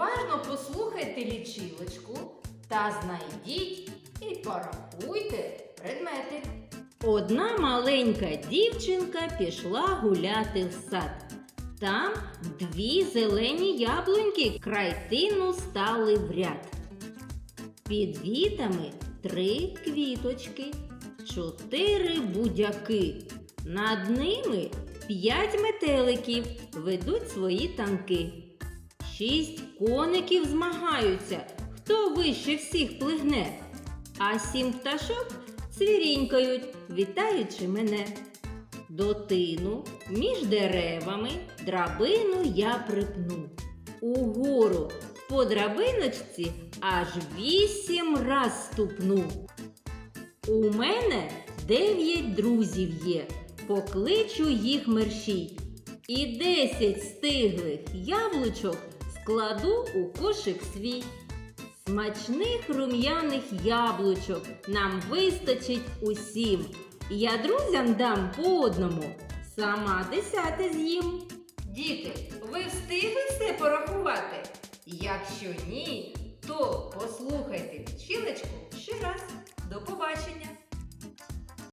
Уважно послухайте лічилочку та знайдіть і порахуйте предмети. Одна маленька дівчинка пішла гуляти в сад. Там дві зелені яблуньки край тину стали в ряд. Під вітами три квіточки, чотири будяки. Над ними п'ять метеликів ведуть свої танки. Шість коників змагаються, хто вище всіх плигне. А сім пташок цвірінькають, вітаючи мене. До тину між деревами драбину я припну. Угору по драбиночці аж вісім раз ступну. У мене дев'ять друзів є, покличу їх мерщій. І десять стиглих яблучок складу у кошик свій. Смачних рум'яних яблучок нам вистачить усім. Я друзям дам по одному, сама десяте з'їм. Діти, ви встигли все порахувати? Якщо ні, то послухайте лічилочку ще раз.